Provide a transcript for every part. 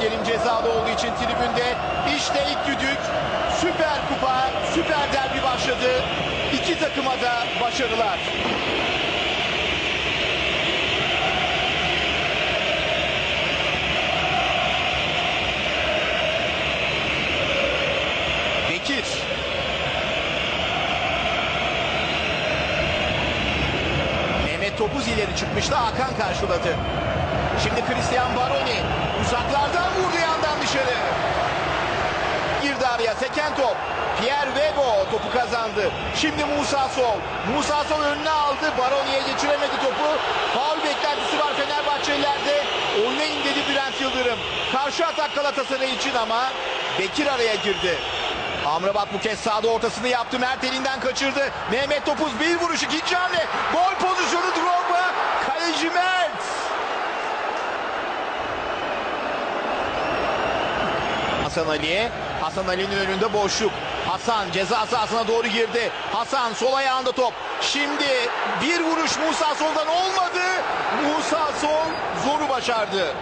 bekleyelim cezalı olduğu için tribünde. İşte ilk düdük. Süper Kupa, Süper Derbi başladı. İki takıma da başarılar. Bekir. İleri çıkmıştı. Hakan karşıladı. Şimdi Christian Baroni uzaklardan vurdu yandan dışarı. Girdi araya seken top. Pierre Webo topu kazandı. Şimdi Musa Sol. Musa Sol önüne aldı. Baroni'ye geçiremedi topu. Faul beklentisi var Fenerbahçelilerde. Oynayın dedi Bülent Yıldırım. Karşı atak Galatasaray için ama Bekir araya girdi. Amrabat bu kez sağda ortasını yaptı. Mert elinden kaçırdı. Mehmet Topuz bir vuruş ikinci hamle. Gol pozisyonu Drogba. Mert. Hasan Ali'ye. Hasan Ali'nin önünde boşluk. Hasan ceza sahasına doğru girdi. Hasan sol ayağında top. Şimdi bir vuruş Musa Sol'dan olmadı. Musa Sol zoru başardı.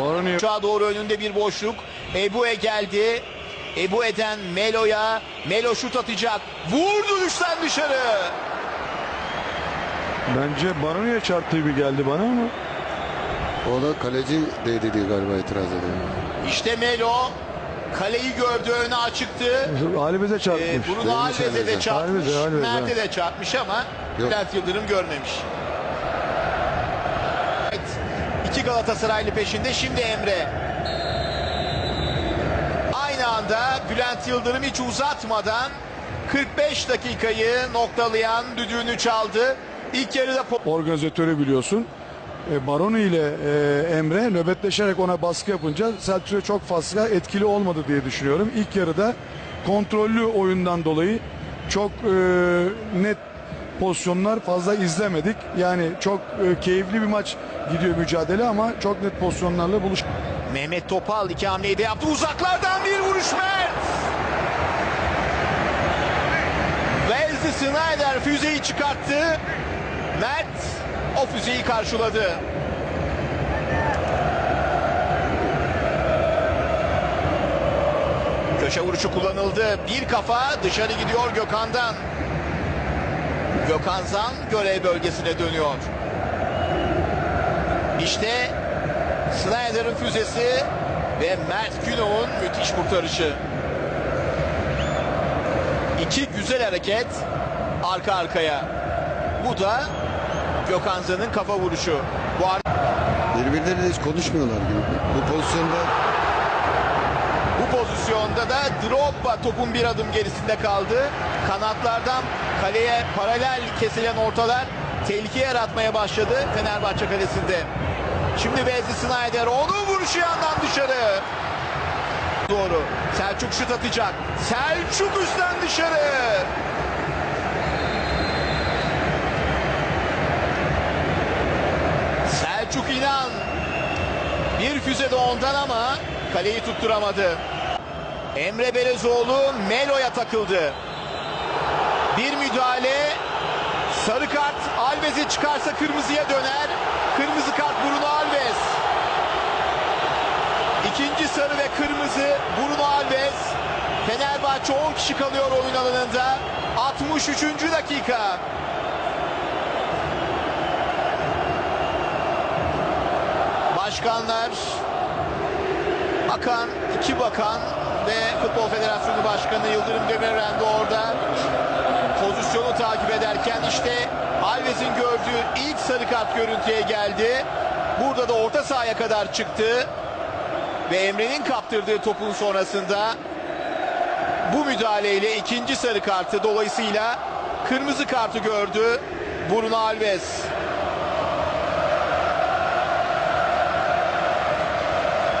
Baroni Uçağa doğru önünde bir boşluk. Ebu'e geldi. Ebu'eden Melo'ya. Melo şut atacak. Vurdu düşten dışarı. Bence Baroni'ye çarptığı gibi geldi bana ama Ona kaleci değdi diye galiba itiraz ediyor. İşte Melo. Kaleyi gördü önü açıktı. Alves'e Ee, çarpmış. Bruno Neymiş Alves'e de Alves'e? çarpmış. Mert'e de çarpmış ama Yok. Bülent Yıldırım görmemiş. Evet, iki Galatasaraylı peşinde şimdi Emre. Aynı anda Bülent Yıldırım hiç uzatmadan 45 dakikayı noktalayan düdüğünü çaldı. İlk yarıda organizatörü biliyorsun. E, Baroni ile e, Emre nöbetleşerek ona baskı yapınca Selçuk'a çok fazla etkili olmadı diye düşünüyorum. İlk yarıda kontrollü oyundan dolayı çok e, net pozisyonlar fazla izlemedik. Yani çok e, keyifli bir maç gidiyor mücadele ama çok net pozisyonlarla buluş. Mehmet Topal iki hamleyi de yaptı. Uzaklardan bir vuruş Mert. Wesley Snyder füzeyi çıkarttı. Mert o füzeyi karşıladı. Köşe vuruşu kullanıldı. Bir kafa dışarı gidiyor Gökhan'dan. Gökhan Zan görev bölgesine dönüyor. İşte Snyder'ın füzesi ve Mert Günok'un müthiş kurtarışı. İki güzel hareket arka arkaya. Bu da Gökhan Zan'ın kafa vuruşu. Bu Birbirleriyle hiç konuşmuyorlar gibi. Bu pozisyonda Bu pozisyonda da Drogba topun bir adım gerisinde kaldı. Kanatlardan kaleye paralel kesilen ortalar tehlike yaratmaya başladı Fenerbahçe kalesinde. Şimdi Wesley Snyder onun vuruşu yandan dışarı. Doğru. Selçuk şut atacak. Selçuk üstten dışarı. Selçuk İnan. Bir füze de ondan ama kaleyi tutturamadı. Emre Belezoğlu Melo'ya takıldı. Bir müdahale. Sarı kart Alves'e çıkarsa kırmızıya döner. Kırmızı kart Bruno Alves. İkinci sarı ve kırmızı Bruno Alves. Fenerbahçe 10 kişi kalıyor oyun alanında. 63. dakika. Başkanlar Bakan, iki bakan ve Futbol Federasyonu Başkanı Yıldırım Demirören de orada pozisyonu takip ederken işte Alves'in gördüğü ilk sarı kart görüntüye geldi. Burada da orta sahaya kadar çıktı ve Emre'nin kaptırdığı topun sonrasında bu müdahaleyle ikinci sarı kartı dolayısıyla kırmızı kartı gördü Bruno Alves.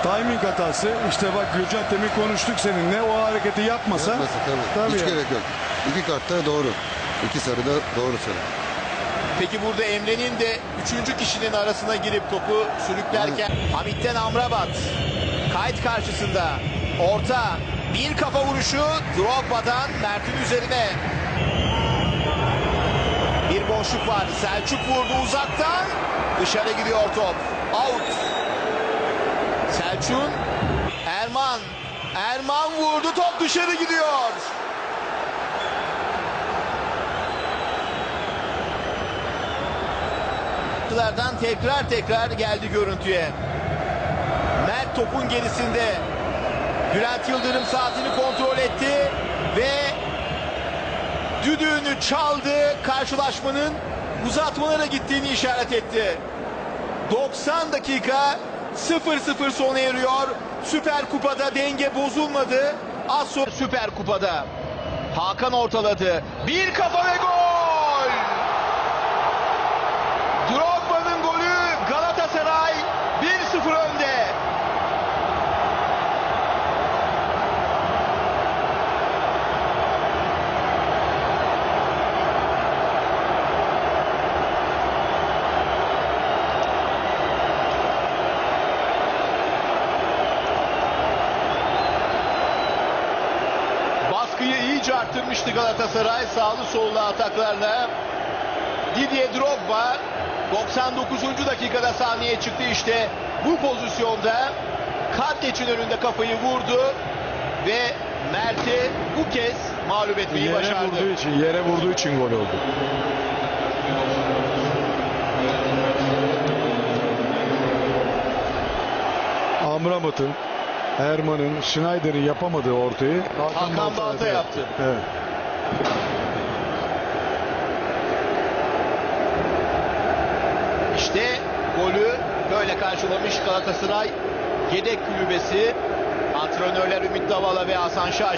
Timing hatası. İşte bak Gürcan demin konuştuk seninle. O hareketi yapmasa. yapması tabii. Tabii Hiç ya. gerek yok. İki kartta doğru. İki sarı da doğru sarı. Peki burada Emre'nin de üçüncü kişinin arasına girip topu sürüklerken Hamit'ten Amrabat kayıt karşısında orta bir kafa vuruşu Drogba'dan Mert'in üzerine bir boşluk var Selçuk vurdu uzaktan dışarı gidiyor top out Selçuk. Erman. Erman vurdu. Top dışarı gidiyor. Lardan tekrar tekrar geldi görüntüye. Mert topun gerisinde. Bülent Yıldırım saatini kontrol etti ve düdüğünü çaldı. Karşılaşmanın uzatmalara gittiğini işaret etti. 90 dakika 0-0 sona eriyor. Süper Kupa'da denge bozulmadı. Az sonra Süper Kupa'da. Hakan ortaladı. Bir kafa ve gol! Drogba'nın golü Galatasaray 1-0 önde. Baskıyı iyice arttırmıştı Galatasaray sağlı sollu ataklarla. Didier Drogba 99. dakikada sahneye çıktı işte bu pozisyonda Karteç'in önünde kafayı vurdu ve Mert'i bu kez mağlup etmeyi Yere başardı. vurduğu için, yere vurduğu için gol oldu. Amrabat'ın, Erman'ın, Schneider'in yapamadığı ortayı Hakan Balta yaptı. Evet. İşte golü böyle karşılamış Galatasaray yedek kulübesi antrenörler Ümit Davala ve Hasan Şaş.